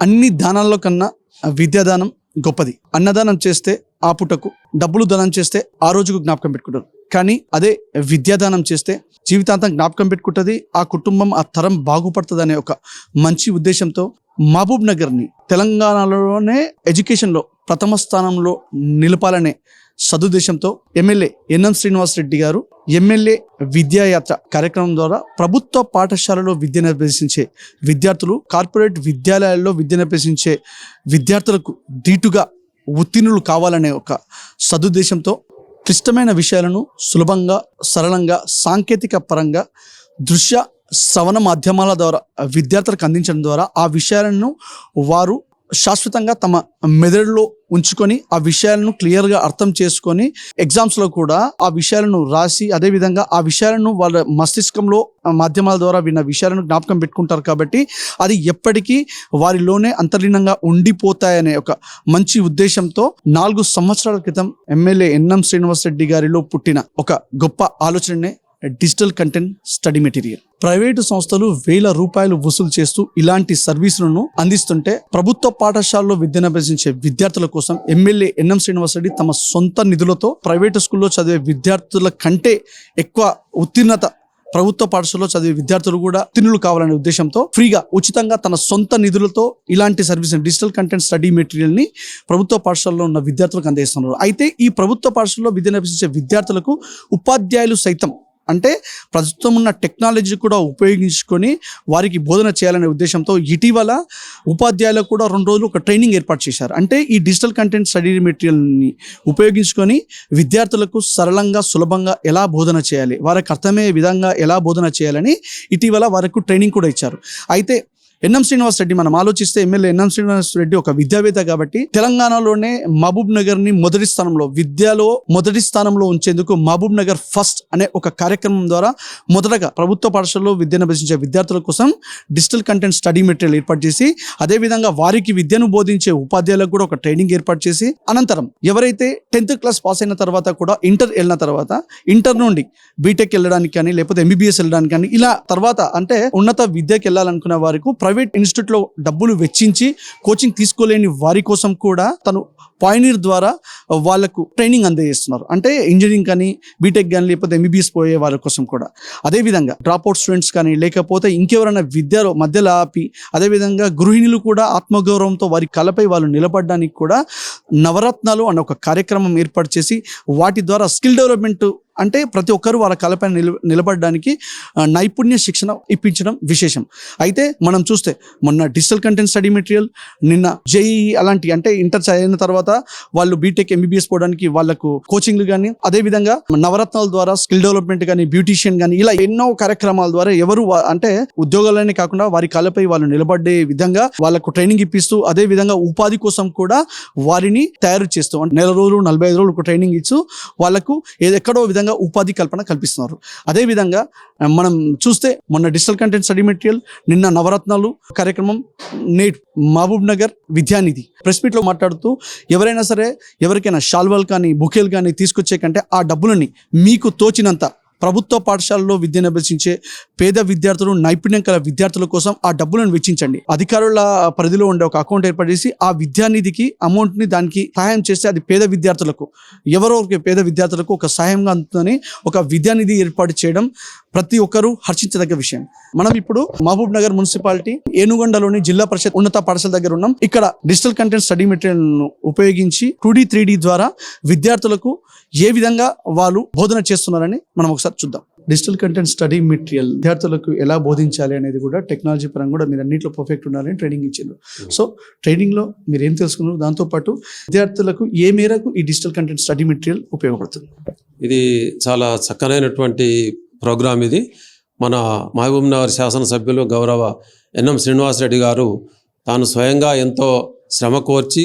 అన్ని దానాల్లో కన్నా విద్యాదానం గొప్పది. అన్నదానం చేస్తే ఆ పుటకు డబ్బులు దానం చేస్తే ఆ రోజుకు జ్ఞాపకం పెట్టుకుంటారు. కానీ అదే విద్యాదానం చేస్తే జీవితాంతం జ్ఞాపకం పెట్టుకుంటుంది ఆ కుటుంబం ఆ తరం బాగుపడుతుంది అనే ఒక మంచి ఉద్దేశంతో మహబూబ్ నగర్ని తెలంగాణలోనే ఎడ్యుకేషన్లో ప్రథమ స్థానంలో నిలపాలనే సదుద్దేశంతో ఎమ్మెల్యే ఎన్ఎం శ్రీనివాస్ రెడ్డి గారు ఎమ్మెల్యే విద్యాయాత్ర కార్యక్రమం ద్వారా ప్రభుత్వ పాఠశాలలో విద్యను అభ్యసించే విద్యార్థులు కార్పొరేట్ విద్యాలయాల్లో విద్యను అభ్యసించే విద్యార్థులకు ధీటుగా ఉత్తీర్ణులు కావాలనే ఒక సదుద్దేశంతో క్లిష్టమైన విషయాలను సులభంగా సరళంగా సాంకేతిక పరంగా దృశ్య శ్రవణ మాధ్యమాల ద్వారా విద్యార్థులకు అందించడం ద్వారా ఆ విషయాలను వారు శాశ్వతంగా తమ మెదడులో ఉంచుకొని ఆ విషయాలను క్లియర్గా అర్థం చేసుకొని ఎగ్జామ్స్లో కూడా ఆ విషయాలను రాసి అదేవిధంగా ఆ విషయాలను వాళ్ళ మస్తిష్కంలో మాధ్యమాల ద్వారా విన్న విషయాలను జ్ఞాపకం పెట్టుకుంటారు కాబట్టి అది ఎప్పటికీ వారిలోనే అంతర్లీనంగా ఉండిపోతాయనే ఒక మంచి ఉద్దేశంతో నాలుగు సంవత్సరాల క్రితం ఎమ్మెల్యే ఎన్ఎం శ్రీనివాస్ రెడ్డి గారిలో పుట్టిన ఒక గొప్ప ఆలోచననే digital content study material. Private సంస్థలు వేల రూపాయలు వసూలు చేస్తూ ఇలాంటి సర్వీసులను అందిస్తుంటే ప్రభుత్వ పాఠశాలలో విద్యను అభ్యసించే విద్యార్థుల కోసం ఎమ్మెల్యే ఎన్ఎం శ్రీనివాస్ రెడ్డి తమ సొంత నిధులతో ప్రైవేటు స్కూల్లో చదివే విద్యార్థుల కంటే ఎక్కువ ఉత్తీర్ణత ప్రభుత్వ పాఠశాలలో చదివే విద్యార్థులు కూడా తిన్నులు కావాలనే ఉద్దేశంతో ఫ్రీగా ఉచితంగా తన సొంత నిధులతో ఇలాంటి సర్వీస్ డిజిటల్ కంటెంట్ స్టడీ మెటీరియల్ని ప్రభుత్వ పాఠశాలలో ఉన్న విద్యార్థులకు అందిస్తున్నారు. అయితే ఈ ప్రభుత్వ పాఠశాలలో విద్యను అభ్యసించే విద్యార్థులకు ఉపాధ్యాయులు సైతం అంటే ప్రస్తుతం ఉన్న టెక్నాలజీ కూడా ఉపయోగించుకొని వారికి బోధన చేయాలనే ఉద్దేశంతో ఇటీవల ఉపాధ్యాయులకు కూడా రెండు రోజులు ఒక ట్రైనింగ్ ఏర్పాటు చేశారు. అంటే ఈ డిజిటల్ కంటెంట్ స్టడీ మెటీరియల్ని ఉపయోగించుకొని విద్యార్థులకు సరళంగా సులభంగా ఎలా బోధన చేయాలి వారికి అర్థమయ్యే విధంగా ఎలా బోధన చేయాలని ఇటీవల వారికి ట్రైనింగ్ కూడా ఇచ్చారు. అయితే ఎన్ఎం శ్రీనివాస్ రెడ్డి మనం ఆలోచిస్తే ఎమ్మెల్యే ఎన్ఎం శ్రీనివాస్ రెడ్డి ఒక విద్యావేత్త కాబట్టి తెలంగాణలోనే మహబూబ్ నగర్ని మొదటి స్థానంలో విద్యలో మొదటి స్థానంలో ఉంచేందుకు మహబూబ్ నగర్ ఫస్ట్ అనే ఒక కార్యక్రమం ద్వారా మొదటగా ప్రభుత్వ పాఠశాలలో విద్యను అభ్యసించే విద్యార్థుల కోసం డిజిటల్ కంటెంట్ స్టడీ మెటీరియల్ ఏర్పాటు చేసి అదేవిధంగా వారికి విద్యను బోధించే ఉపాధ్యాయులకు కూడా ఒక ట్రైనింగ్ ఏర్పాటు చేసి అనంతరం ఎవరైతే టెన్త్ క్లాస్ పాస్ అయిన తర్వాత కూడా ఇంటర్ వెళ్ళిన తర్వాత ఇంటర్ నుండి బీటెక్ వెళ్ళడానికి కానీ లేకపోతే ఎంబీబీఎస్ వెళ్ళడానికి కానీ ఇలా తర్వాత అంటే ఉన్నత విద్యకి వెళ్ళాలనుకున్న వారికి ప్రైవేట్ ఇన్స్టిట్యూట్లో డబ్బులు వెచ్చించి కోచింగ్ తీసుకోలేని వారి కోసం కూడా తను పాయనీర్ ద్వారా వాళ్ళకు ట్రైనింగ్ అందజేస్తున్నారు. అంటే ఇంజనీరింగ్ కానీ బీటెక్ కానీ లేకపోతే ఎంబీబీఎస్ పోయే వాళ్ళ కోసం కూడా. అదేవిధంగా డ్రాప్ అవుట్ స్టూడెంట్స్ కానీ లేకపోతే ఇంకెవరైనా విద్యలో మధ్యలో ఆపి అదేవిధంగా గృహిణులు కూడా ఆత్మగౌరవంతో వారి కళపై వాళ్ళు నిలబడడానికి కూడా నవరత్నాలు అనే ఒక కార్యక్రమం ఏర్పాటు చేసి వాటి ద్వారా స్కిల్ డెవలప్మెంట్ అంటే ప్రతి ఒక్కరు వాళ్ళ కళపై నిల నిలబడడానికి నైపుణ్య శిక్షణ ఇప్పించడం విశేషం. అయితే మనం చూస్తే మొన్న డిజిటల్ కంటెంట్ స్టడీ మెటీరియల్ నిన్న జేఈ అలాంటి అంటే ఇంటర్ చదివిన తర్వాత వాళ్ళు బీటెక్ ఎంబీబీఎస్ పోవడానికి వాళ్ళకు కోచింగ్లు కానీ అదేవిధంగా నవరత్నాల ద్వారా స్కిల్ డెవలప్మెంట్ కానీ బ్యూటీషియన్ కానీ ఇలా ఎన్నో కార్యక్రమాల ద్వారా ఎవరు అంటే ఉద్యోగాలనే కాకుండా వారి కళపై వాళ్ళు నిలబడే విధంగా వాళ్ళకు ట్రైనింగ్ ఇప్పిస్తూ అదే విధంగా ఉపాధి కోసం కూడా వారిని తయారు చేస్తూ నెల రోజులు నలభై ఐదు రోజులకు ట్రైనింగ్ ఇస్తూ వాళ్ళకు ఏదెక్కడో ఎక్కడో విధంగా ఉపాధి కల్పన కల్పిస్తున్నారు. అదే విధంగా మనం చూస్తే మొన్న డిజిటల్ కంటెంట్ స్టడీ మెటీరియల్ నిన్న నవరత్నాలు కార్యక్రమం నేట్ మహబూబ్ నగర్ విద్యానిధి. ప్రెస్ మీట్లో మాట్లాడుతూ ఎవరైనా సరే ఎవరికైనా షాల్వాలు కానీ బుకేలు కానీ తీసుకొచ్చే కంటే ఆ డబ్బులని మీకు తోచినంత ప్రభుత్వ పాఠశాలలో విద్యను అభ్యసించే పేద విద్యార్థులు నైపుణ్యం కల విద్యార్థుల కోసం ఆ డబ్బులను వెచ్చించండి. అధికారుల పరిధిలో ఉండే ఒక అకౌంట్ ఏర్పాటు చేసి ఆ విద్యానిధికి అమౌంట్ని దానికి సహాయం చేస్తే అది పేద విద్యార్థులకు ఎవరో ఒక పేద విద్యార్థులకు ఒక సహాయంగా అందుతుందని ఒక విద్యానిధి ఏర్పాటు చేయడం ప్రతి ఒక్కరూ హర్షించదగ్గ విషయం. మనం ఇప్పుడు మహబూబ్ నగర్ మున్సిపాలిటీ ఏనుగొండలోని జిల్లా పరిషత్ ఉన్నత పాఠశాల దగ్గర ఉన్నాం. ఇక్కడ డిజిటల్ కంటెంట్ స్టడీ మెటీరియల్ను ఉపయోగించి టూ డి త్రీ ద్వారా విద్యార్థులకు ఏ విధంగా వాళ్ళు బోధన చేస్తున్నారని మనం ఒకసారి చూద్దాం. డిజిటల్ కంటెంట్ స్టడీ మెటీరియల్ విద్యార్థులకు ఎలా బోధించాలి అనేది కూడా టెక్నాలజీ పరంగా కూడా మీరు అన్నింటిలో పర్ఫెక్ట్ ఉండాలని ట్రైనింగ్ ఇచ్చారు సో ట్రైనింగ్లో మీరు ఏం తెలుసుకున్నారు? దాంతో పాటు విద్యార్థులకు ఏ మేరకు ఈ డిజిటల్ కంటెంట్ స్టడీ మెటీరియల్ ఉపయోగపడుతుంది? ఇది చాలా చక్కనైనటువంటి ప్రోగ్రాం ఇది. మన మహబూబ్ నగర్ శాసనసభ్యులు గౌరవ ఎన్ఎం శ్రీనివాసరెడ్డి గారు తాను స్వయంగా ఎంతో శ్రమ కోర్చి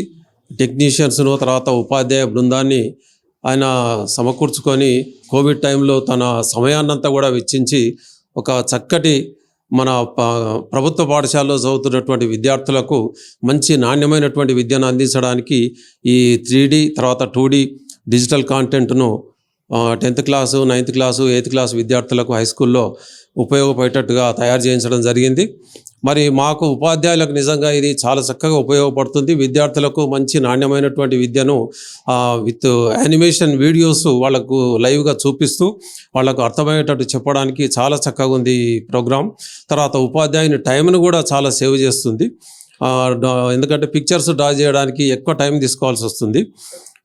టెక్నీషియన్స్ను తర్వాత ఉపాధ్యాయ బృందాన్ని ఆయన సమకూర్చుకొని కోవిడ్ టైంలో తన సమయాన్నంతా కూడా వెచ్చించి ఒక చక్కటి మన ప్రభుత్వ పాఠశాలలో చదువుతున్నటువంటి విద్యార్థులకు మంచి నాణ్యమైనటువంటి విద్యను అందించడానికి ఈ త్రీ తర్వాత two digital కాంటెంట్ను tenth class ninth class eighth class విద్యార్థులకు హై స్కూల్లో ఉపయోగపడేటట్టుగా తయారు చేయించడం జరిగింది. మరి మాకు ఉపాధ్యాయులకు నిజంగా ఇది చాలా చక్కగా ఉపయోగపడుతుంది. విద్యార్థులకు మంచి నాణ్యమైనటువంటి విద్యను విత్ యానిమేషన్ వీడియోస్ వాళ్ళకు లైవ్గా చూపిస్తూ వాళ్ళకు అర్థమయ్యేటట్టు చెప్పడానికి చాలా చక్కగా ఉంది ఈ ప్రోగ్రామ్. తర్వాత ఉపాధ్యాయుని టైంను కూడా చాలా సేవ్ చేస్తుంది. ఎందుకంటే పిక్చర్స్ డ్రా చేయడానికి ఎక్కువ టైం తీసుకోవాల్సి వస్తుంది.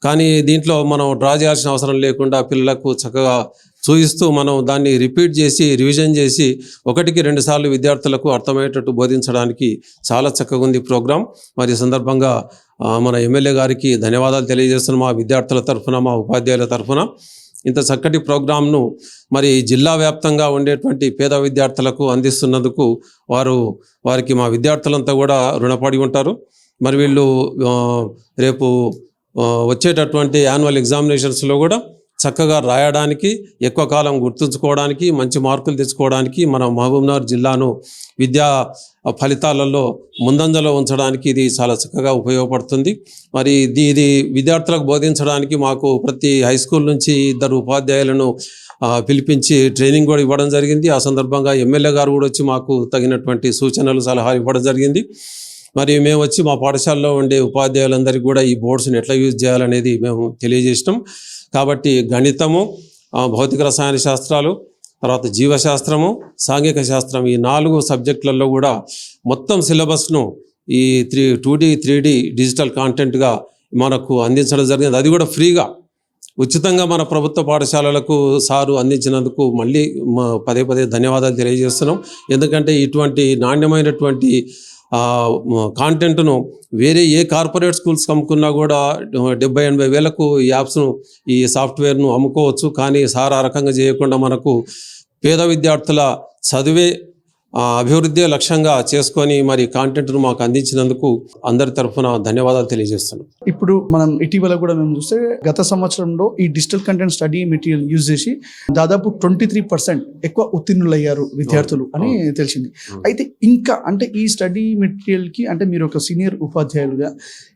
కానీ దీంట్లో మనం డ్రా చేయాల్సిన అవసరం లేకుండా పిల్లలకు చక్కగా చూపిస్తూ మనం దాన్ని రిపీట్ చేసి రివిజన్ చేసి ఒకటికి రెండు సార్లు విద్యార్థులకు అర్థమయ్యేటట్టు బోధించడానికి చాలా చక్కగా ఉంది ప్రోగ్రాం. మరి సందర్భంగా మన ఎమ్మెల్యే గారికి ధన్యవాదాలు తెలియజేస్తున్న మా విద్యార్థుల తరఫున మా ఉపాధ్యాయుల తరఫున. ఇంత చక్కటి ప్రోగ్రాంను మరి జిల్లా వ్యాప్తంగా ఉండేటువంటి పేద విద్యార్థులకు అందిస్తున్నందుకు వారు వారికి మా విద్యార్థులంతా కూడా రుణపడి ఉంటారు. మరి వీళ్ళు రేపు వచ్చేటటువంటి యాన్యువల్ ఎగ్జామినేషన్స్లో కూడా చక్కగా రాయడానికి ఎక్కువ కాలం గుర్తుంచుకోవడానికి మంచి మార్కులు తెచ్చుకోవడానికి మన మహబూబ్నగర్ జిల్లాను విద్యా ఫలితాలలో ముందంజలో ఉంచడానికి ఇది చాలా చక్కగా ఉపయోగపడుతుంది. మరి ఇది ఇది విద్యార్థులకు బోధించడానికి మాకు ప్రతి హై స్కూల్ నుంచి ఇద్దరు ఉపాధ్యాయులను పిలిపించి ట్రైనింగ్ కూడా ఇవ్వడం జరిగింది. ఆ సందర్భంగా ఎమ్మెల్యే గారు కూడా వచ్చి మాకు తగినటువంటి సూచనలు సలహాలు ఇవ్వడం జరిగింది. మరి మేము వచ్చి మా పాఠశాలలో ఉండే ఉపాధ్యాయులందరికీ కూడా ఈ బోర్డ్స్ని ఎట్లా యూజ్ చేయాలనేది మేము తెలియజేసినాం. కాబట్టి గణితము భౌతిక రసాయన శాస్త్రాలు తర్వాత జీవశాస్త్రము సాంఘిక శాస్త్రం ఈ నాలుగు సబ్జెక్టులలో కూడా మొత్తం సిలబస్ను ఈ three two D three D digital కాంటెంట్గా మనకు అందించడం జరిగింది. అది కూడా ఫ్రీగా. ఉచితంగా మన ప్రభుత్వ పాఠశాలలకు సారు అందించినందుకు మళ్ళీ పదే పదే ధన్యవాదాలు తెలియజేస్తున్నాం. ఎందుకంటే ఇటువంటి నాణ్యమైనటువంటి కాంటెంట్ను వేరే ఏ కార్పొరేట్ స్కూల్స్ అమ్ముకున్నా కూడా డెబ్బై ఎనభై వేలకు ఈ యాప్స్ను ఈ సాఫ్ట్వేర్ను అమ్ముకోవచ్చు. కానీ సార్ ఆ రకంగా చేయకుండా మనకు పేద విద్యార్థుల చదివే ఆ, అభివృద్ధి లక్ష్యంగా చేసుకొని మరి కాంటెంట్ను మాకు అందించినందుకు అందరి తరఫున ధన్యవాదాలు తెలియజేస్తున్నాం. ఇప్పుడు మనం ఇటీవల కూడా మేము చూస్తే గత సంవత్సరంలో ఈ digital content study material use చేసి దాదాపు ట్వంటీ త్రీ పర్సెంట్ ఎక్కువ ఉత్తీర్ణులయ్యారు విద్యార్థులు అని తెలిసింది. అయితే ఇంకా అంటే ఈ స్టడీ మెటీరియల్కి అంటే మీరు ఒక సీనియర్ ఉపాధ్యాయులుగా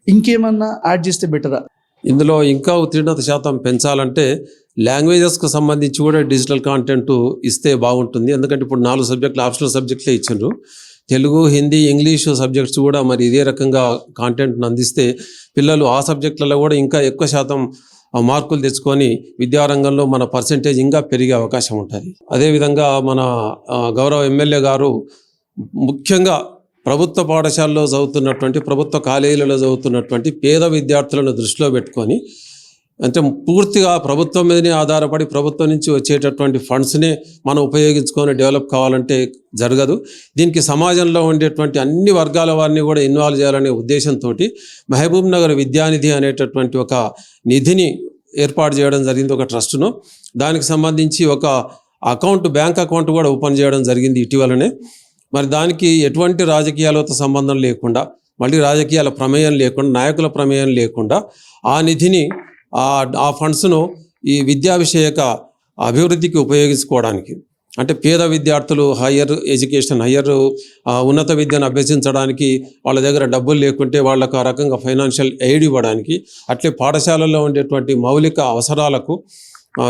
ఇంకేమన్నా యాడ్ చేస్తే బెటరా ఇందులో ఇంకా ఉత్తీర్ణత శాతం పెంచాలంటే లాంగ్వేజెస్కి సంబంధించి కూడా డిజిటల్ కాంటెంట్ ఇస్తే బాగుంటుంది. ఎందుకంటే ఇప్పుడు నాలుగు సబ్జెక్టులు ఆప్షనల్ సబ్జెక్టులే ఇచ్చిండ్రు. తెలుగు హిందీ ఇంగ్లీషు సబ్జెక్ట్స్ కూడా మరి ఇదే రకంగా కాంటెంట్ను అందిస్తే పిల్లలు ఆ సబ్జెక్టులలో కూడా ఇంకా ఎక్కువ శాతం ఆ, మార్కులు తెచ్చుకొని విద్యారంగంలో మన పర్సంటేజ్ ఇంకా పెరిగే అవకాశం ఉంటుంది. అదేవిధంగా మన గౌరవ ఎమ్మెల్యే గారు ముఖ్యంగా ప్రభుత్వ పాఠశాలలో చదువుతున్నటువంటి ప్రభుత్వ కాలేజీలలో చదువుతున్నటువంటి పేద విద్యార్థులను దృష్టిలో పెట్టుకొని అంటే పూర్తిగా ప్రభుత్వం మీదనే ఆధారపడి ప్రభుత్వం నుంచి వచ్చేటటువంటి ఫండ్స్నే మనం ఉపయోగించుకొని డెవలప్ కావాలంటే జరగదు. దీనికి సమాజంలో ఉండేటువంటి అన్ని వర్గాల వారిని కూడా ఇన్వాల్వ్ చేయాలనే ఉద్దేశంతో మహబూబ్ నగర్ విద్యానిధి అనేటటువంటి ఒక నిధిని ఏర్పాటు చేయడం జరిగింది ఒక ట్రస్ట్ను. దానికి సంబంధించి ఒక అకౌంట్ బ్యాంక్ అకౌంట్ కూడా ఓపెన్ చేయడం జరిగింది ఇటీవలనే. మరి దానికి ఎటువంటి రాజకీయాలతో సంబంధం లేకుండా మళ్ళీ రాజకీయాల ప్రమేయం లేకుండా నాయకుల ప్రమేయం లేకుండా ఆ నిధిని ఆ ఆ ఫండ్స్ను ఈ విద్యా విషయక అభివృద్ధికి ఉపయోగించుకోవడానికి. అంటే పేద విద్యార్థులు హయ్యర్ ఎడ్యుకేషన్ హయ్యర్ ఉన్నత విద్యను అభ్యసించడానికి వాళ్ళ దగ్గర డబ్బులు లేకుంటే వాళ్ళకు ఆ రకంగా ఫైనాన్షియల్ ఎయిడ్ ఇవ్వడానికి అట్లే పాఠశాలల్లో ఉండేటువంటి మౌలిక అవసరాలకు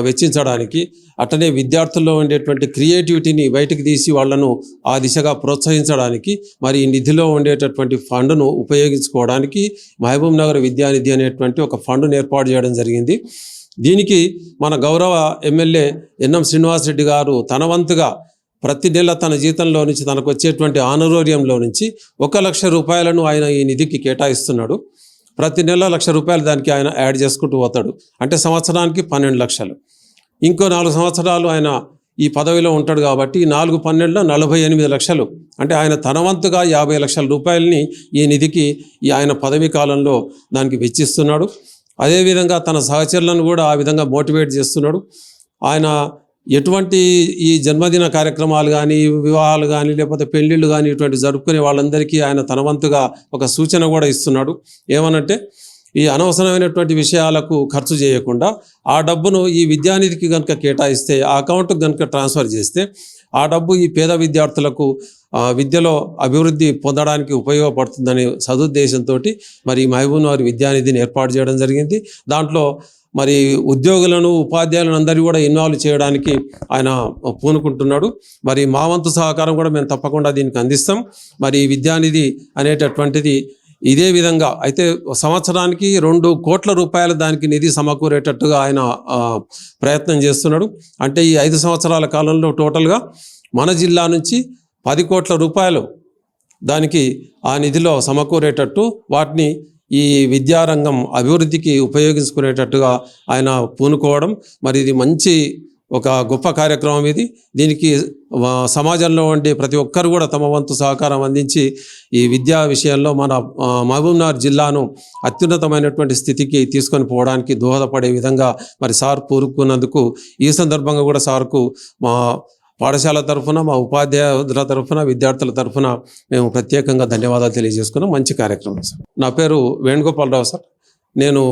వెచ్చించడానికి. అట్లనే విద్యార్థుల్లో ఉండేటువంటి క్రియేటివిటీని బయటకు తీసి వాళ్ళను ఆ దిశగా ప్రోత్సహించడానికి మరి ఈ నిధిలో ఉండేటటువంటి ఫండ్ను ఉపయోగించుకోవడానికి మహబూబ్ నగర్ విద్యానిధి అనేటువంటి ఒక ఫండ్ను ఏర్పాటు చేయడం జరిగింది. దీనికి మన గౌరవ ఎమ్మెల్యే ఎన్ఎం శ్రీనివాసరెడ్డి గారు తన వంతుగా ప్రతి నెల తన జీతంలో నుంచి తనకు వచ్చేటువంటి ఆనరోరియంలో నుంచి ఒక లక్ష రూపాయలను ఆయన ఈ నిధికి కేటాయిస్తున్నాడు. ప్రతి నెల లక్ష రూపాయలు దానికి ఆయన యాడ్ చేసుకుంటూ పోతాడు. అంటే సంవత్సరానికి పన్నెండు లక్షలు. ఇంకో నాలుగు సంవత్సరాలు ఆయన ఈ పదవిలో ఉంటాడు కాబట్టి ఈ నాలుగు పన్నెండులో నలభై ఎనిమిది లక్షలు. అంటే ఆయన తనవంతుగా యాభై లక్షల రూపాయలని ఈ నిధికి ఈ ఆయన పదవీ కాలంలో దానికి వెచ్చిస్తున్నాడు. అదేవిధంగా తన సహచరులను కూడా ఆ విధంగా మోటివేట్ చేస్తున్నాడు. ఆయన ఎటువంటి ఈ జన్మదిన కార్యక్రమాలు కానీ వివాహాలు కానీ లేకపోతే పెళ్ళిళ్ళు కానీ ఇటువంటి జరుపుకునే వాళ్ళందరికీ ఆయన తనవంతుగా ఒక సూచన కూడా ఇస్తున్నాడు. ఏమనంటే ఈ అనవసరమైనటువంటి విషయాలకు ఖర్చు చేయకుండా ఆ డబ్బును ఈ విద్యానిధికి కనుక కేటాయిస్తే ఆ అకౌంట్కి కనుక ట్రాన్స్ఫర్ చేస్తే ఆ డబ్బు ఈ పేద విద్యార్థులకు విద్యలో అభివృద్ధి పొందడానికి ఉపయోగపడుతుందనే సదుద్దేశంతో మరి మహబూబ్ నగర్ విద్యానిధిని ఏర్పాటు చేయడం జరిగింది. దాంట్లో మరి ఉద్యోగులను ఉపాధ్యాయులను అందరినీ కూడా ఇన్వాల్వ్ చేయడానికి ఆయన పూనుకుంటున్నాడు. మరి మా వంతు సహకారం కూడా మేము తప్పకుండా దీనికి అందిస్తాం. మరి విద్యానిధి అనేటటువంటిది ఇదే విధంగా అయితే సంవత్సరానికి రెండు కోట్ల రూపాయల దానికి నిధి సమకూరేటట్టుగా ఆయన ప్రయత్నం చేస్తున్నాడు. అంటే ఈ ఐదు సంవత్సరాల కాలంలో టోటల్గా మన జిల్లా నుంచి పది కోట్ల రూపాయలు దానికి ఆ నిధిలో సమకూరేటట్టు వాటిని ఈ విద్యారంగం అభివృద్ధికి ఉపయోగించుకునేటట్టుగా ఆయన పూనుకోవడం మరి ఇది మంచి ఒక గొప్ప కార్యక్రమం ఇది. దీనికి సమాజంలో ఉండే ప్రతి ఒక్కరు కూడా తమ వంతు సహకారం అందించి ఈ విద్యా విషయంలో మన మహబూబ్నగర్ జిల్లాను అత్యున్నతమైనటువంటి స్థితికి తీసుకొని పోవడానికి దోహదపడే విధంగా మరి సార్ పూరుకున్నందుకు ఈ సందర్భంగా కూడా సార్కు మా పాఠశాల తరఫున మా ఉపాధ్యాయుల తరఫున విద్యార్థుల తరఫున మేము ప్రత్యేకంగా ధన్యవాదాలు తెలియజేసుకున్నాం. మంచి కార్యక్రమం సార్. నా పేరు వేణుగోపాలరావు సార్. నేను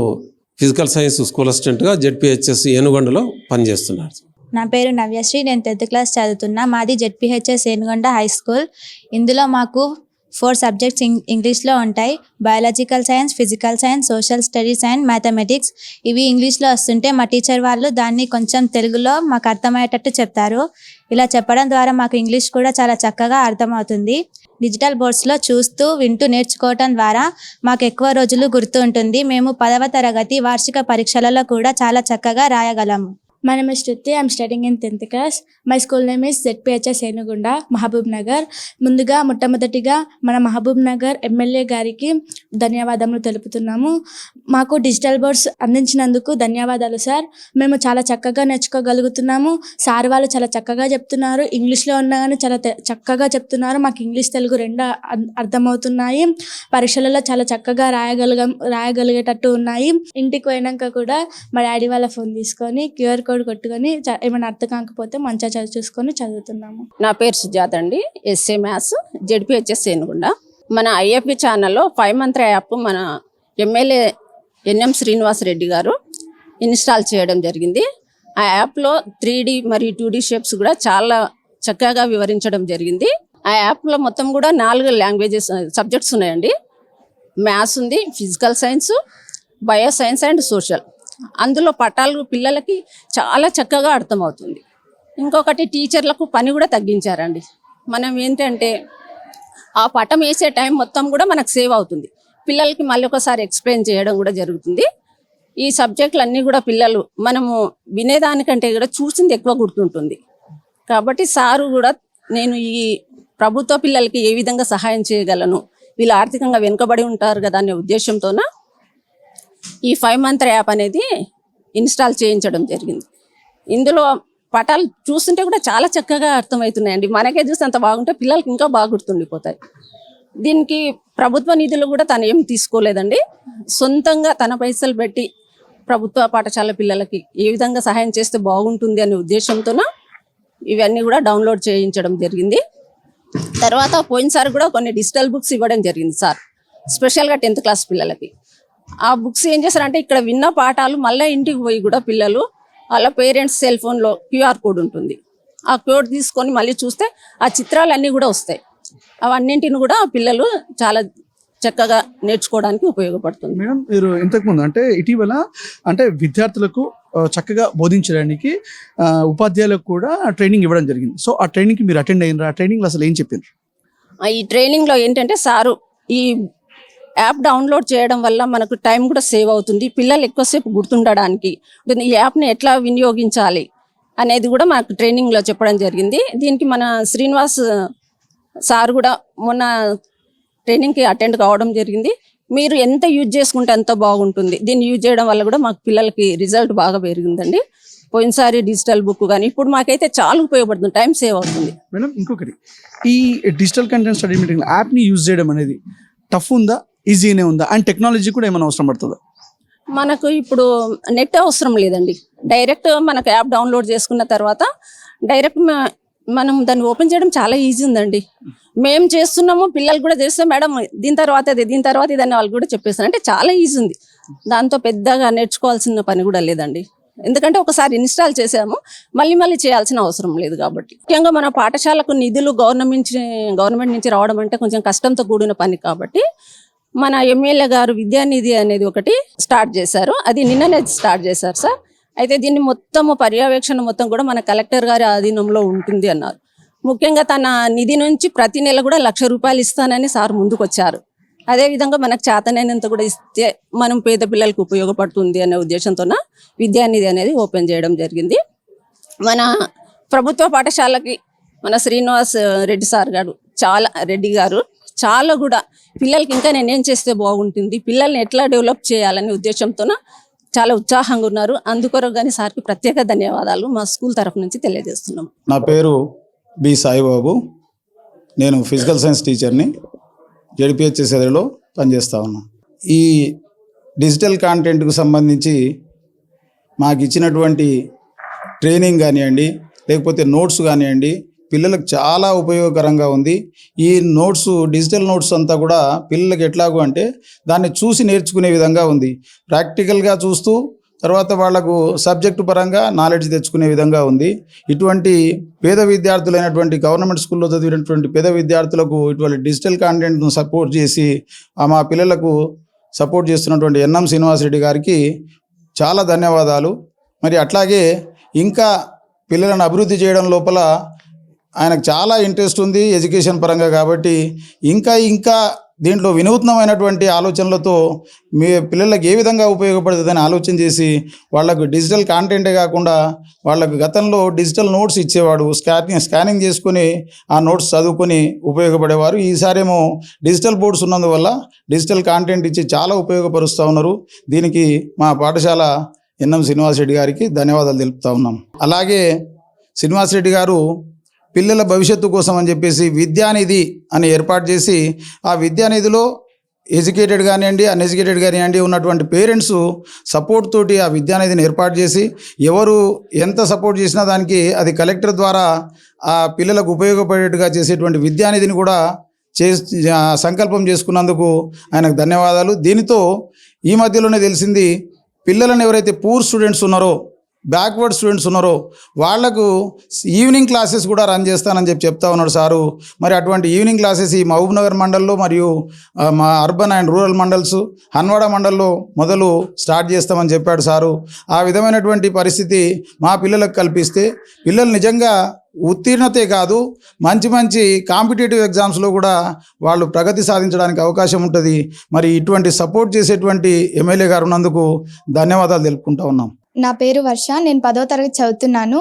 ఫిజికల్ సైన్స్ స్కూల్ అసిస్టెంట్గా జెడ్పిహెచ్ఎస్ ఏనుగొండలో పనిచేస్తున్నాను నా పేరు నవ్యశ్రీ. నేను టెన్త్ క్లాస్ చదువుతున్నా. మాది జెడ్పిహెచ్ఎస్ ఏనుగొండ హై స్కూల్. ఇందులో మాకు ఫోర్ సబ్జెక్ట్స్ ఇంగ్ ఇంగ్లీష్లో ఉంటాయి. Biological science physical science social studies and mathematics. ఇవి ఇంగ్లీష్లో వస్తుంటే మా టీచర్ వాళ్ళు దాన్ని కొంచెం తెలుగులో మాకు అర్థమయ్యేటట్టు చెప్తారు. ఇలా చెప్పడం ద్వారా మాకు ఇంగ్లీష్ కూడా చాలా చక్కగా అర్థమవుతుంది. డిజిటల్ బోర్డ్స్లో చూస్తూ వింటూ నేర్చుకోవటం ద్వారా మాకు ఎక్కువ రోజులు గుర్తు ఉంటుంది. మేము పదవ తరగతి వార్షిక పరీక్షలలో కూడా చాలా చక్కగా రాయగలము. My name is Shruti. I'm studying in 10th class. My school name is ZPHS ఏనుగుండ Mahbub Nagar ముందుగా మొట్టమొదటిగా మన మహబూబ్ నగర్ ఎమ్మెల్యే గారికి ధన్యవాదములు తెలుపుతున్నాము. మాకు డిజిటల్ బోర్డ్స్ అందించినందుకు ధన్యవాదాలు సార్. మేము చాలా చక్కగా నేర్చుకోగలుగుతున్నాము. సార్ వాళ్ళు చాలా చక్కగా చెప్తున్నారు. ఇంగ్లీష్లో ఉన్నా కానీ చాలా చక్కగా చెప్తున్నారు. మాకు ఇంగ్లీష్ తెలుగు రెండు అర్థమవుతున్నాయి. పరీక్షలలో చాలా చక్కగా రాయగలిగ రాయగలిగేటట్టు ఉన్నాయి. ఇంటికి పోయినాక కూడా మా డాడీ వాళ్ళ ఫోన్ తీసుకొని క్యూఆర్ కోడ్ కొట్టుకొని చ- ఏమైనా అర్థం కాకపోతే మంచిగా చదువు చూసుకొని చదువుతున్నాము. నా పేరు సుజాత అండి ఎస్ఏ మ్యాథ్స్ జెడ్పిహెచ్ఎస్ ఏనుగుండ. మన ఐఎఫ్బి ఛానల్లో ఫైవ్ మంత్ యాప్ మన ఎమ్మెల్యే ఎన్ఎం శ్రీనివాస్ రెడ్డి గారు ఇన్స్టాల్ చేయడం జరిగింది. ఆ యాప్లో త్రీ డి మరియు టూ డి షేప్స్ కూడా చాలా చక్కగా వివరించడం జరిగింది. ఆ యాప్లో మొత్తం కూడా నాలుగు లాంగ్వేజెస్ సబ్జెక్ట్స్ ఉన్నాయండి. మ్యాథ్స్ ఉంది physical science bio science and social అందులో పటాలు పిల్లలకి చాలా చక్కగా అర్థమవుతుంది. ఇంకొకటి టీచర్లకు పని కూడా తగ్గించారండి. మనం ఏంటంటే ఆ పటం వేసే టైం మొత్తం కూడా మనకు సేవ్ అవుతుంది. పిల్లలకి మళ్ళీ ఒకసారి ఎక్స్ప్లెయిన్ చేయడం కూడా జరుగుతుంది. ఈ సబ్జెక్టులు అన్నీ కూడా పిల్లలు మనము వినేదానికంటే కూడా చూసింది ఎక్కువ గుర్తుంటుంది. కాబట్టి సారు కూడా నేను ఈ ప్రభుత్వ పిల్లలకి ఏ విధంగా సహాయం చేయగలను వీళ్ళు ఆర్థికంగా వెనుకబడి ఉంటారు కదా అనే ఉద్దేశంతోన ఈ ఫైవ్ మంత్ యాప్ అనేది ఇన్స్టాల్ చేయించడం జరిగింది. ఇందులో పటాలు చూస్తుంటే కూడా చాలా చక్కగా అర్థమవుతున్నాయండి. మనకే చూస్తే అంత బాగుంటే పిల్లలకి ఇంకా బాగా దీనికి ప్రభుత్వ నిధులు కూడా తను ఏం తీసుకోలేదండి. సొంతంగా తన పైసలు పెట్టి ప్రభుత్వ పాఠశాల పిల్లలకి ఏ విధంగా సహాయం చేస్తే బాగుంటుంది అనే ఉద్దేశంతోన ఇవన్నీ కూడా డౌన్లోడ్ చేయించడం జరిగింది. తర్వాత పోయినసారి కూడా కొన్ని డిజిటల్ బుక్స్ ఇవ్వడం జరిగింది సార్. స్పెషల్గా టెన్త్ క్లాస్ పిల్లలకి. ఆ బుక్స్ ఏం చేస్తారంటే ఇక్కడ విన్న పాఠాలు మళ్ళీ ఇంటికి పోయి కూడా పిల్లలు వాళ్ళ పేరెంట్స్ సెల్ ఫోన్లో క్యూఆర్ కోడ్ ఉంటుంది. ఆ కోడ్ తీసుకొని మళ్ళీ చూస్తే ఆ చిత్రాలన్నీ కూడా వస్తాయి. అవన్నింటిని కూడా పిల్లలు చాలా చక్కగా నేర్చుకోవడానికి ఉపయోగపడుతుంది. మేడం మీరు ఇంతకుముందు అంటే ఇటీవల అంటే విద్యార్థులకు చక్కగా బోధించడానికి ఉపాధ్యాయులకు కూడా ట్రైనింగ్ ఇవ్వడం జరిగింది. సో ఆ ట్రైనింగ్కి మీరు అటెండ్ అయినారు? ఆ ట్రైనింగ్లో అసలు ఏం చెప్పింది ఆ ఈ ట్రైనింగ్లో ఏంటంటే సారు ఈ యాప్ డౌన్లోడ్ చేయడం వల్ల మనకు టైం కూడా సేవ్ అవుతుంది. పిల్లలు ఎక్కువసేపు గుర్తుండడానికి. ఈ యాప్ని ఎట్లా వినియోగించాలి అనేది కూడా మనకు ట్రైనింగ్లో చెప్పడం జరిగింది. దీనికి మన శ్రీనివాస్ సార్ కూడా మొన్న ట్రైనింగ్కి అటెండ్ కావడం జరిగింది. మీరు ఎంత యూజ్ చేసుకుంటే అంత బాగుంటుంది. దీన్ని యూజ్ చేయడం వల్ల కూడా మాకు పిల్లలకి రిజల్ట్ బాగా పెరిగిందండి. పోయినసారి డిజిటల్ బుక్ కానీ ఇప్పుడు మాకైతే చాలా ఉపయోగపడుతుంది. టైం సేవ్ అవుతుంది. మేడం ఇంకొకటి. ఈ డిజిటల్ కంటెంట్ స్టడీ మీటింగ్ యాప్ని యూజ్ చేయడం అనేది టఫ్ ఉందా? ఈజీనే ఉందా? అండ్ టెక్నాలజీ కూడా ఏమైనా అవసరం పడుతుందా? మనకు ఇప్పుడు నెట్ అవసరం లేదండి. డైరెక్ట్ మనకు యాప్ డౌన్లోడ్ చేసుకున్న తర్వాత డైరెక్ట్ మనం దాన్ని ఓపెన్ చేయడం చాలా ఈజీ ఉందండి. మేము చేస్తున్నాము పిల్లలు కూడా చేస్తాం మేడం దీని తర్వాత ఇది దీని తర్వాత ఇదని వాళ్ళు కూడా చెప్పేస్తారు అంటే చాలా ఈజీ ఉంది. దాంతో పెద్దగా నేర్చుకోవాల్సిన పని కూడా లేదండి. ఎందుకంటే ఒకసారి ఇన్స్టాల్ చేసాము మళ్ళీ మళ్ళీ చేయాల్సిన అవసరం లేదు కాబట్టి. ముఖ్యంగా మన పాఠశాలకు నిధులు గవర్నమెంట్ గవర్నమెంట్ నుంచి రావడం అంటే కొంచెం కష్టంతో కూడిన పని కాబట్టి మన ఎమ్మెల్యే గారు విద్యానిధి అనేది ఒకటి స్టార్ట్ చేశారు. అది నిన్ననే స్టార్ట్ చేశారు సార్ అయితే దీన్ని మొత్తము పర్యవేక్షణ మొత్తం కూడా మన కలెక్టర్ గారి ఆధీనంలో ఉంటుంది అన్నారు. ముఖ్యంగా తన నిధి నుంచి ప్రతి నెల కూడా లక్ష రూపాయలు ఇస్తానని సార్ ముందుకు వచ్చారు అదేవిధంగా మనకు చేతనైనంత కూడా ఇస్తే మనం పేద పిల్లలకు ఉపయోగపడుతుంది అనే ఉద్దేశంతో విద్యానిధి అనేది ఓపెన్ చేయడం జరిగింది. మన ప్రభుత్వ పాఠశాలకి మన శ్రీనివాస్ రెడ్డి సార్ గారు చాలా రెడ్డి గారు చాలా కూడా పిల్లలకి ఇంకా నేను ఏం చేస్తే బాగుంటుంది? పిల్లల్ని ఎట్లా డెవలప్ చేయాలనే ఉద్దేశంతోన చాలా ఉత్సాహంగా ఉన్నారు. అందుకొరకు కానీ సార్కి ప్రత్యేక ధన్యవాదాలు మా స్కూల్ తరఫు నుంచి తెలియజేస్తున్నాం. నా పేరు బి సాయిబాబు. నేను ఫిజికల్ సైన్స్ టీచర్ని జడిపిహెచ్ఎస్ ఎదురులో పనిచేస్తా ఉన్నా. ఈ డిజిటల్ కాంటెంట్కు సంబంధించి మాకు ఇచ్చినటువంటి ట్రైనింగ్ కానివ్వండి లేకపోతే నోట్స్ కానివ్వండి పిల్లలకు చాలా ఉపయోగకరంగా ఉంది. ఈ నోట్స్ డిజిటల్ నోట్స్ అంతా కూడా పిల్లలకు ఎట్లాగూ అంటే దాన్ని చూసి నేర్చుకునే విధంగా ఉంది. ప్రాక్టికల్గా చూస్తూ తర్వాత వాళ్ళకు సబ్జెక్టు పరంగా నాలెడ్జ్ తెచ్చుకునే విధంగా ఉంది. ఇటువంటి పేద విద్యార్థులైనటువంటి గవర్నమెంట్ స్కూల్లో చదివినటువంటి పేద విద్యార్థులకు ఇటువంటి డిజిటల్ కాంటెంట్ను సపోర్ట్ చేసి మా పిల్లలకు సపోర్ట్ చేస్తున్నటువంటి ఎన్ఎం శ్రీనివాసరెడ్డి గారికి చాలా ధన్యవాదాలు. మరి అట్లాగే ఇంకా పిల్లలను అభివృద్ధి చేయడం లోపల ఆయనకు చాలా ఇంట్రెస్ట్ ఉంది ఎడ్యుకేషన్ పరంగా కాబట్టి ఇంకా ఇంకా దీంట్లో వినూత్నమైనటువంటి ఆలోచనలతో మీ పిల్లలకు ఏ విధంగా ఉపయోగపడుతుందని ఆలోచన చేసి వాళ్ళకు డిజిటల్ కాంటెంటే కాకుండా వాళ్ళకు గతంలో డిజిటల్ నోట్స్ ఇచ్చేవాడు స్కానింగ్ స్కానింగ్ చేసుకుని ఆ నోట్స్ చదువుకొని ఉపయోగపడేవారు. ఈసారేమో డిజిటల్ బోర్డ్స్ ఉన్నందువల్ల డిజిటల్ కాంటెంట్ ఇచ్చి చాలా ఉపయోగపరుస్తూ ఉన్నారు. దీనికి మా పాఠశాల ఎన్ఎం శ్రీనివాసరెడ్డి గారికి ధన్యవాదాలు తెలుపుతా ఉన్నాం. అలాగే శ్రీనివాసరెడ్డి గారు పిల్లల భవిష్యత్తు కోసం అని చెప్పేసి విద్యానిధి అని ఏర్పాటు చేసి ఆ విద్యానిధిలో ఎడ్యుకేటెడ్ కానివ్వండి అన్ఎడ్యుకేటెడ్ కానివ్వండి ఉన్నటువంటి పేరెంట్స్ సపోర్ట్ తోటి ఆ విద్యానిధిని ఏర్పాటు చేసి ఎవరు ఎంత సపోర్ట్ చేసినా దానికి అది కలెక్టర్ ద్వారా ఆ పిల్లలకు ఉపయోగపడేట్టుగా చేసేటువంటి విద్యానిధిని కూడా చే సంకల్పం చేసుకున్నందుకు ఆయనకు ధన్యవాదాలు. దీనితో ఈ మధ్యలోనే తెలిసింది పిల్లలను ఎవరైతే పూర్ స్టూడెంట్స్ ఉన్నారో బ్యాక్వర్డ్ స్టూడెంట్స్ ఉన్నారో వాళ్ళకు ఈవినింగ్ క్లాసెస్ కూడా రన్ చేస్తానని చెప్పి చెప్తా ఉన్నాడు సారు. మరి అటువంటి ఈవినింగ్ క్లాసెస్ ఈ మహబూబ్ నగర్ మండల్లో మరియు మా urban and rural mandals Hanwada మండల్లో మొదలు స్టార్ట్ చేస్తామని చెప్పాడు సారు. ఆ విధమైనటువంటి పరిస్థితి మా పిల్లలకు కల్పిస్తే పిల్లలు నిజంగా ఉత్తీర్ణతే కాదు మంచి మంచి కాంపిటేటివ్ ఎగ్జామ్స్లో కూడా వాళ్ళు ప్రగతి సాధించడానికి అవకాశం ఉంటుంది. మరి ఇటువంటి సపోర్ట్ చేసేటువంటి ఎమ్మెల్యే గారు ఉన్నందుకు ధన్యవాదాలు తెలుపుకుంటా ఉన్నాం. నా పేరు వర్ష నేను పదో తరగతి చదువుతున్నాను.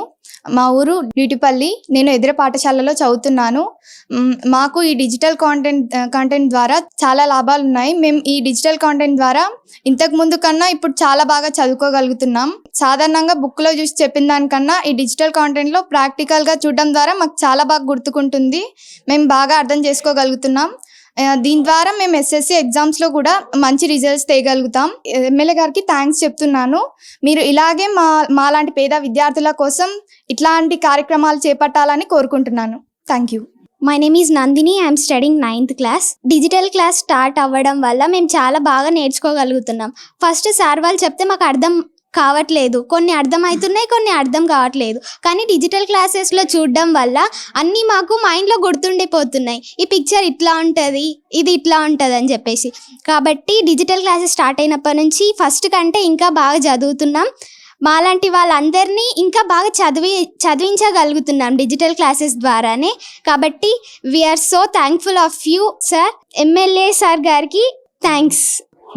మా ఊరు డ్యూటిపల్లి నేను ఎదురు పాఠశాలలో చదువుతున్నాను. మాకు ఈ డిజిటల్ కాంటెంట్ కంటెంట్ ద్వారా చాలా లాభాలు ఉన్నాయి. మేము ఈ డిజిటల్ కాంటెంట్ ద్వారా ఇంతకు ముందు కన్నా ఇప్పుడు చాలా బాగా చదువుకోగలుగుతున్నాం. సాధారణంగా బుక్లో చూసి చెప్పిన దానికన్నా ఈ డిజిటల్ కాంటెంట్లో ప్రాక్టికల్గా చూడడం ద్వారా మాకు చాలా బాగా గుర్తుకుంటుంది. మేము బాగా అర్థం చేసుకోగలుగుతున్నాం. దీని ద్వారా మేము ఎస్ఎస్సి ఎగ్జామ్స్లో కూడా మంచి రిజల్ట్స్ తేయగలుగుతాం ఎమ్మెల్యే గారికి థ్యాంక్స్ చెప్తున్నాను. మీరు ఇలాగే మా మాలాంటి పేద విద్యార్థుల కోసం ఇట్లాంటి కార్యక్రమాలు చేపట్టాలని కోరుకుంటున్నాను. Thank you my name is Nandini I'm studying ninth class digital class start అవ్వడం వల్ల మేము చాలా బాగా నేర్చుకోగలుగుతున్నాం. ఫస్ట్ సార్ వాళ్ళు చెప్తే మాకు అర్థం కావట్లేదు. కొన్ని అర్థమవుతున్నాయి కొన్ని అర్థం కావట్లేదు. కానీ డిజిటల్ క్లాసెస్లో చూడడం వల్ల అన్నీ మాకు మైండ్లో గుర్తుండిపోతున్నాయి. ఈ పిక్చర్ ఇట్లా ఉంటుంది ఇది ఇట్లా ఉంటుంది అని చెప్పేసి. కాబట్టి డిజిటల్ క్లాసెస్ స్టార్ట్ అయినప్పటి నుంచి ఫస్ట్ కంటే ఇంకా బాగా చదువుతున్నాం. మాలాంటి వాళ్ళందరినీ ఇంకా బాగా చదివి చదివించగలుగుతున్నాం డిజిటల్ క్లాసెస్ ద్వారానే. కాబట్టి we are so thankful of you sir MLA sir గారికి thanks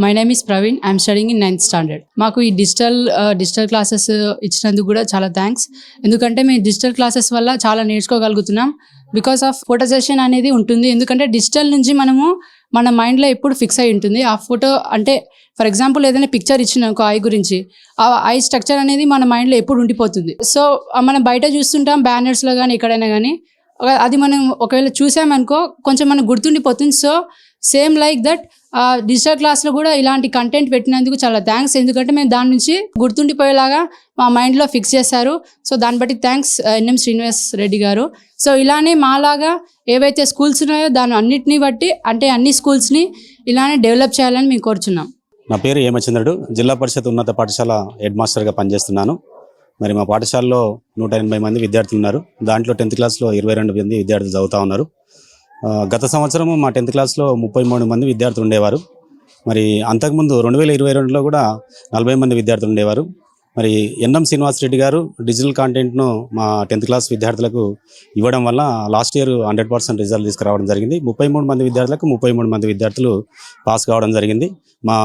my name is Praveen I'm studying in ninth standard మాకు ఈ డిజిటల్ డిజిటల్ క్లాసెస్ ఇచ్చినందుకు కూడా చాలా థ్యాంక్స్ ఎందుకంటే మేము డిజిటల్ క్లాసెస్ వల్ల చాలా నేర్చుకోగలుగుతున్నాం. బికాస్ ఆఫ్ ఫోటో సెషన్ అనేది ఉంటుంది. ఎందుకంటే డిజిటల్ నుంచి మనము మన మైండ్లో ఎప్పుడు ఫిక్స్ అయి ఉంటుంది. ఆ ఫోటో అంటే ఫర్ ఎగ్జాంపుల్ ఏదైనా పిక్చర్ ఇచ్చిన ఒక ఐ గురించి ఆ ఐ స్ట్రక్చర్ అనేది మన మైండ్లో ఎప్పుడు ఉండిపోతుంది. సో మనం బయట చూస్తుంటాం బ్యానర్స్లో కానీ ఎక్కడైనా కానీ అది మనం ఒకవేళ చూసామనుకో కొంచెం మనకు గుర్తుండిపోతుంది. So same like that digital క్లాస్లో కూడా ఇలాంటి కంటెంట్ పెట్టినందుకు చాలా థ్యాంక్స్. ఎందుకంటే మేము దాని నుంచి గుర్తుండిపోయేలాగా మా మైండ్లో ఫిక్స్ చేశారు. సో దాన్ని బట్టి థ్యాంక్స్ ఎన్ఎం శ్రీనివాస్ రెడ్డి గారు. సో ఇలానే మాలాగా ఏవైతే స్కూల్స్ ఉన్నాయో దాని అన్నిటిని బట్టి అంటే అన్ని స్కూల్స్ని ఇలానే డెవలప్ చేయాలని మేము కోరుచున్నాం. నా పేరు హేమచంద్రుడు. జిల్లా పరిషత్ ఉన్నత పాఠశాల హెడ్ మాస్టర్గా పనిచేస్తున్నాను. మరి మా పాఠశాలలో నూట ఎనభై మంది విద్యార్థులు ఉన్నారు. దాంట్లో టెన్త్ క్లాస్లో ఇరవై రెండు మంది విద్యార్థులు చదువుతూ ఉన్నారు. గత సంవత్సరం మా టెన్త్ క్లాస్లో ముప్పై మూడు మంది విద్యార్థులు ఉండేవారు. మరి అంతకుముందు రెండు వేల ఇరవై రెండులో కూడా నలభై మంది విద్యార్థులు ఉండేవారు. మరి ఎన్ఎం శ్రీనివాస్ రెడ్డి గారు డిజిటల్ కాంటెంట్ను మా టెన్త్ క్లాస్ విద్యార్థులకు ఇవ్వడం వల్ల last year hundred percent result తీసుకురావడం జరిగింది. ముప్పై మూడు మంది విద్యార్థులకు ముప్పై మూడు మంది విద్యార్థులు పాస్ కావడం జరిగింది. మా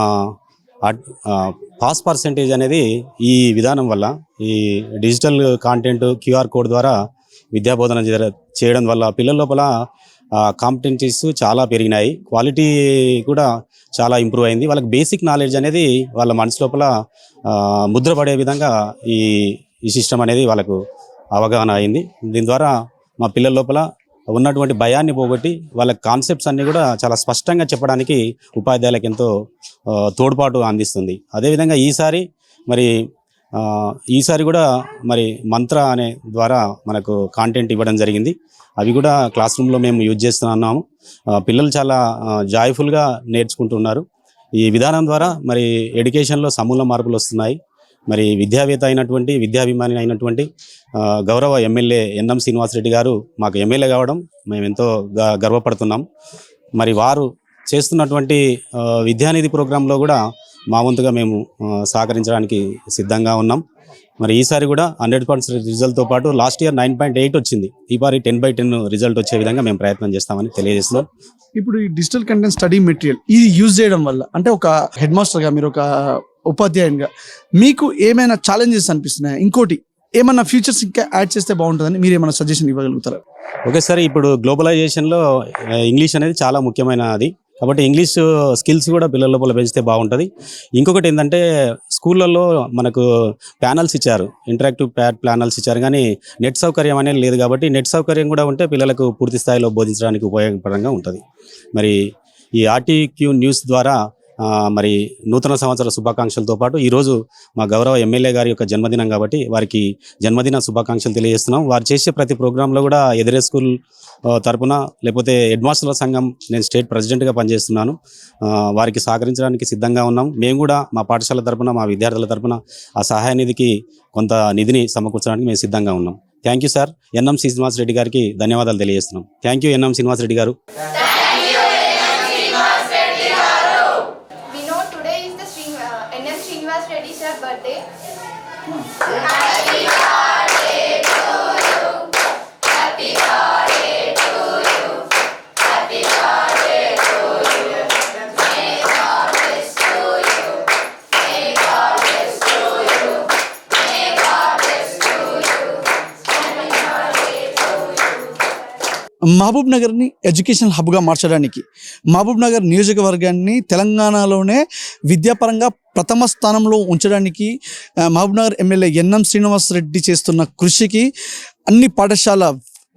పాస్ పర్సెంటేజ్ అనేది ఈ విధానం వల్ల ఈ డిజిటల్ కాంటెంట్ క్యూఆర్ కోడ్ ద్వారా విద్యాబోధన చేయడం వల్ల పిల్లల లోపల కాంపిటెన్సీస్ చాలా పెరిగినాయి. క్వాలిటీ కూడా చాలా ఇంప్రూవ్ అయింది. వాళ్ళకి బేసిక్ నాలెడ్జ్ అనేది వాళ్ళ మనసు లోపల ముద్రపడే విధంగా ఈ ఈ సిస్టమ్ అనేది వాళ్ళకు అవగాహన అయింది. దీని ద్వారా మా పిల్లల లోపల ఉన్నటువంటి భయాన్ని పోగొట్టి వాళ్ళ కాన్సెప్ట్స్ అన్నీ కూడా చాలా స్పష్టంగా చెప్పడానికి ఉపాధ్యాయులకు ఎంతో తోడ్పాటు అందిస్తుంది. అదేవిధంగా ఈసారి మరి ఈసారి కూడా మరి మంత్ర అనే ద్వారా మనకు కాంటెంట్ ఇవ్వడం జరిగింది. అవి కూడా క్లాస్ రూమ్లో మేము యూజ్ చేస్తున్నాము పిల్లలు చాలా జాయ్ఫుల్గా నేర్చుకుంటున్నారు. ఈ విధానం ద్వారా మరి ఎడ్యుకేషన్లో సమూల మార్పులు వస్తున్నాయి. మరి విద్యావేత్త అయినటువంటి విద్యాభిమాని అయినటువంటి గౌరవ ఎమ్మెల్యే ఎన్ఎం శ్రీనివాసరెడ్డి గారు మాకు ఎమ్మెల్యే కావడం మేము ఎంతో గ- గర్వపడుతున్నాం. మరి వారు చేస్తున్నటువంటి విద్యానిధి ప్రోగ్రాంలో కూడా మా వంతుగా మేము సహకరించడానికి సిద్ధంగా ఉన్నాం. మరి ఈసారి కూడా హండ్రెడ్ పర్సెంట్ రిజల్ట్తో పాటు last year nine point eight వచ్చింది. ఈ పారి టెన్ బై టెన్ రిజల్ట్ వచ్చే విధంగా మేము ప్రయత్నం చేస్తామని తెలియజేస్తున్నాం. ఇప్పుడు ఈ డిజిటల్ కంటెంట్ స్టడీ మెటీరియల్ ఇది యూజ్ చేయడం వల్ల అంటే ఒక హెడ్ మాస్టర్గా మీరు ఒక ఉపాధ్యాయునిగా మీకు ఏమైనా ఛాలెంజెస్ అనిపిస్తున్నాయా? ఇంకోటి ఏమన్నా ఫీచర్స్ ఇంకా యాడ్ చేస్తే బాగుంటుందని మీరు ఏమైనా సజెషన్ ఇవ్వగలుగుతారా? ఓకే సార్ ఇప్పుడు గ్లోబలైజేషన్లో ఇంగ్లీష్ అనేది చాలా ముఖ్యమైనది. కాబట్టి ఇంగ్లీష్ స్కిల్స్ కూడా పిల్లల లోపల పెంచితే బాగుంటుంది. ఇంకొకటి ఏంటంటే స్కూళ్ళల్లో మనకు ప్యానల్స్ ఇచ్చారు. ఇంటరాక్టివ్ ప్యాడ్ ప్యానల్స్ ఇచ్చారు. కానీ నెట్ సౌకర్యం అనేది లేదు కాబట్టి నెట్ సౌకర్యం కూడా ఉంటే పిల్లలకు పూర్తి స్థాయిలో బోధించడానికి ఉపయోగపరంగా ఉంటుంది. మరి ఈ ఆర్టీక్యూ న్యూస్ ద్వారా మరి నూతన సంవత్సర శుభాకాంక్షలతో పాటు ఈరోజు మా గౌరవ ఎమ్మెల్యే గారి యొక్క జన్మదినం కాబట్టి వారికి జన్మదిన శుభాకాంక్షలు తెలియజేస్తున్నాం. వారు చేసే ప్రతి ప్రోగ్రాంలో కూడా ఎదిరే స్కూల్ తరపున లేకపోతే హెడ్మాస్టర్ల సంఘం నేను స్టేట్ ప్రెసిడెంట్గా పనిచేస్తున్నాను. వారికి సహకరించడానికి సిద్ధంగా ఉన్నాం. మేము కూడా మా పాఠశాల తరపున మా విద్యార్థుల తరపున ఆ సహాయ నిధికి కొంత నిధిని సమకూర్చడానికి మేము సిద్ధంగా ఉన్నాం. Thank you sir. NM Srinivasreddy గారికి ధన్యవాదాలు తెలియజేస్తున్నాం. థ్యాంక్ యూ ఎన్ఎం శ్రీనివాసరెడ్డి గారు. Yeah. మహబూబ్ నగర్ని ఎడ్యుకేషనల్ హబ్గా మార్చడానికి మహబూబ్ నగర్ నియోజకవర్గాన్ని తెలంగాణలోనే విద్యాపరంగా ప్రథమ స్థానంలో ఉంచడానికి మహబూబ్నగర్ మహబూబ్ నగర్ ఎమ్మెల్యే ఎన్ఎం శ్రీనివాస్ రెడ్డి చేస్తున్న కృషికి అన్ని పాఠశాల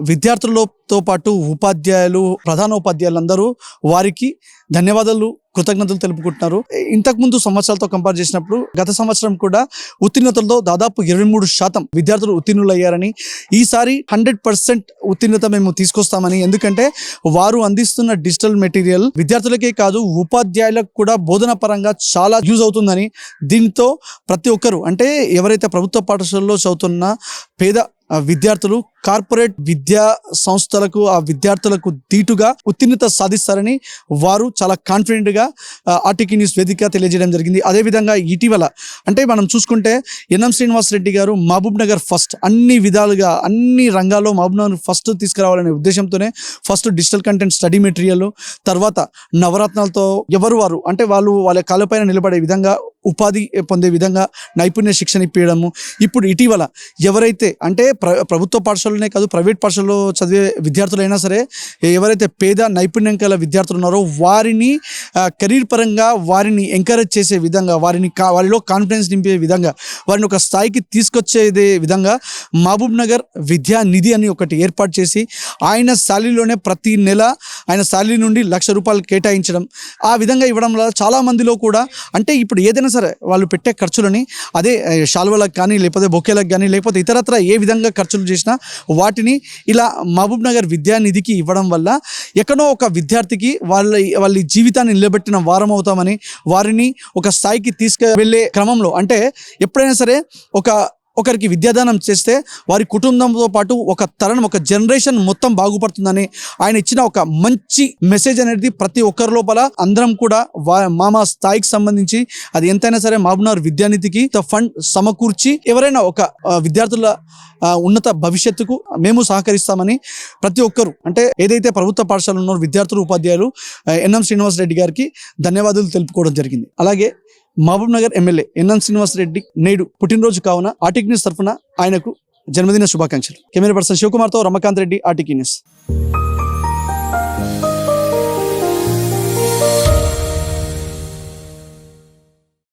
విద్యార్థులతో పాటు ఉపాధ్యాయులు ప్రధానోపాధ్యాయులందరూ వారికి ధన్యవాదాలు కృతజ్ఞతలు తెలుపుకుంటున్నారు. ఇంతకుముందు సంవత్సరాలతో కంపేర్ చేసినప్పుడు గత సంవత్సరం కూడా ఉత్తీర్ణతలతో దాదాపు ఇరవై మూడు శాతం విద్యార్థులు ఉత్తీర్ణులు అయ్యారని ఈసారి హండ్రెడ్ పర్సెంట్ ఉత్తీర్ణత మేము తీసుకొస్తామని. ఎందుకంటే వారు అందిస్తున్న డిజిటల్ మెటీరియల్ విద్యార్థులకే కాదు ఉపాధ్యాయులకు కూడా బోధన పరంగా చాలా యూజ్ అవుతుందని దీంతో ప్రతి ఒక్కరు అంటే ఎవరైతే ప్రభుత్వ పాఠశాలలో చదువుతున్న పేద విద్యార్థులు కార్పొరేట్ విద్యా సంస్థలకు ఆ విద్యార్థులకు దీటుగా ఉత్తీర్ణత సాధిస్తారని వారు చాలా కాన్ఫిడెంట్గా ఆర్టీకీ న్యూస్ వేదిక తెలియజేయడం జరిగింది. అదేవిధంగా ఇటీవల అంటే మనం చూసుకుంటే ఎన్ఎం శ్రీనివాస్ రెడ్డి గారు మహబూబ్ నగర్ ఫస్ట్ అన్ని విధాలుగా అన్ని రంగాల్లో మహబూబ్ నగర్ ఫస్ట్ తీసుకురావాలనే ఉద్దేశంతోనే first digital content study material తర్వాత నవరత్నాలతో ఎవరు వారు అంటే వాళ్ళు వాళ్ళ కాళ్ళపైన నిలబడే విధంగా ఉపాధి పొందే విధంగా నైపుణ్య శిక్షణ ఇప్పించడము ఇప్పుడు ఇటీవల ఎవరైతే అంటే ప్ర ప్రభుత్వ పాఠశాలలోనే కాదు ప్రైవేట్ పాఠశాలలో చదివే విద్యార్థులైనా సరే ఎవరైతే పేద నైపుణ్యం కల విద్యార్థులు ఉన్నారో వారిని కెరీర్ పరంగా వారిని ఎంకరేజ్ చేసే విధంగా వారిని కా వారిలో కాన్ఫిడెన్స్ నింపే విధంగా వారిని ఒక స్థాయికి తీసుకొచ్చేదే విధంగా మహబూబ్ నగర్ విద్యా నిధి అని ఒకటి ఏర్పాటు చేసి ఆయన శాలరీలోనే ప్రతి నెల ఆయన శాలరీ నుండి లక్ష రూపాయలు కేటాయించడం ఆ విధంగా ఇవ్వడం వల్ల చాలా మందిలో కూడా అంటే ఇప్పుడు ఏదైనా సరే వాళ్ళు పెట్టే ఖర్చులని అదే షాల్వలకు శాలువలకు కానీ లేకపోతే బొకేలకు కానీ లేకపోతే ఇతరత్ర ఏ విధంగా ఖర్చులు చేసినా వాటిని ఇలా మహబూబ్ నగర్ విద్యానిధికి ఇవ్వడం వల్ల ఎక్కడో ఒక విద్యార్థికి వాళ్ళ వాళ్ళ జీవితాన్ని నిలబెట్టిన వారం అవుతామని వారిని ఒక స్థాయికి తీసుకువెళ్ళే క్రమంలో అంటే ఎప్పుడైనా సరే ఒక ఒకరికి విద్యాదానం చేస్తే వారి కుటుంబంతో పాటు ఒక తరం ఒక జనరేషన్ మొత్తం బాగుపడుతుందని ఆయన ఇచ్చిన ఒక మంచి మెసేజ్ అనేది ప్రతి ఒక్కరి లోపల. అందరం కూడా వా- మా మా స్థాయికి సంబంధించి అది ఎంతైనా సరే మహబూబ్నగర్ విద్యానిధికి ఫండ్ సమకూర్చి ఎవరైనా ఒక విద్యార్థుల ఉన్నత భవిష్యత్తుకు మేము సహకరిస్తామని ప్రతి ఒక్కరు అంటే ఏదైతే ప్రభుత్వ పాఠశాలలో ఉన్నారో విద్యార్థులు ఉపాధ్యాయులు ఎన్ఎం శ్రీనివాస్ రెడ్డి గారికి ధన్యవాదాలు తెలుపుకోవడం జరిగింది. అలాగే Mahabubnagar MLA N N Srinivas Reddy నేడు పుట్టినరోజు కావున ఆర్టిక్ న్యూస్ తరఫున ఆయనకు జన్మదిన శుభాకాంక్షలు. కెమెరా పర్సన్ శివకుమార్తో రమకాంత్ రెడ్డి ఆర్టిక్ న్యూస్.